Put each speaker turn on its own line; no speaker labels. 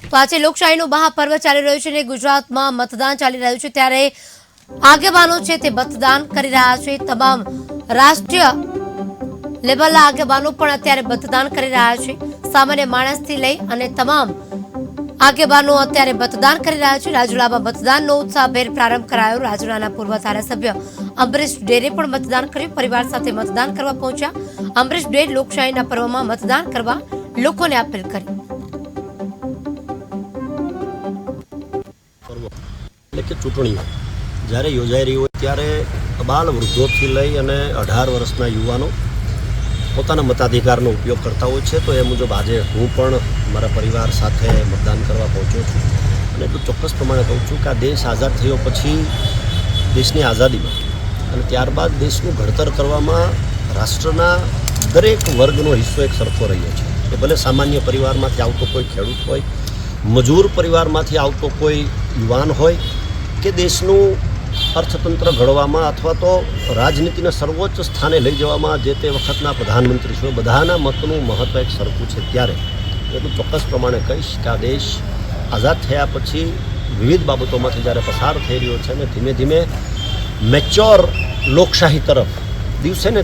તો આજે લોકશાહીનું મહાપર્વ ચાલી રહ્યું છે અને ગુજરાતમાં મતદાન ચાલી રહ્યું છે ત્યારે આગેવાનો છે તે મતદાન કરી રહ્યા છે. તમામ રાષ્ટ્રીય લેવલના આગેવાનો પણ અત્યારે મતદાન કરી રહ્યા છે. સામાન્ય માણસથી લઈ અને તમામ આગેવાનો અત્યારે મતદાન કરી રહ્યા છે. રાજુલામાં મતદાનનો ઉત્સાહભેર પ્રારંભ કરાયો. રાજુલાના પૂર્વ ધારાસભ્ય અમરીશ ડેરે પણ મતદાન કર્યું. પરિવાર સાથે મતદાન કરવા પહોંચ્યા. અમરીશ ડેર લોકશાહીના પર્વમાં મતદાન કરવા લોકોને અપીલ કરી.
એટલે કે ચૂંટણીઓ. જ્યારે યોજાઈ રહી હોય ત્યારે બાલ વૃદ્ધોથી લઈ અને અઢાર વર્ષના યુવાનો પોતાના મતાધિકારનો ઉપયોગ કરતા હોય છે. તો એ મુજબ આજે હું પણ મારા પરિવાર સાથે મતદાન કરવા પહોંચ્યો છું. અને એટલું ચોક્કસ પ્રમાણે કહું છું કે આ દેશ આઝાદ થયો પછી દેશની આઝાદીમાં અને ત્યારબાદ દેશનું ઘડતર કરવામાં રાષ્ટ્રના દરેક વર્ગનો હિસ્સો એક સરખો રહ્યો છે. એ ભલે સામાન્ય પરિવારમાંથી આવતો કોઈ ખેડૂત હોય, મજૂર પરિવારમાંથી આવતો કોઈ યુવાન હોય કે દેશનું અર્થતંત્ર ઘડવામાં અથવા તો રાજનીતિના સર્વોચ્ચ સ્થાને લઈ જવામાં જે તે વખતના પ્રધાનમંત્રી છે બધાના મતનું મહત્ત્વ એક સરખું છે ત્યારે. એટલું ચોક્કસ પ્રમાણે કહીશ કે આ દેશ આઝાદ થયા પછી વિવિધ બાબતોમાંથી જ્યારે પસાર થઈ રહ્યો છે અને ધીમે ધીમે મેચ્યોર લોકશાહી તરફ દિવસે ને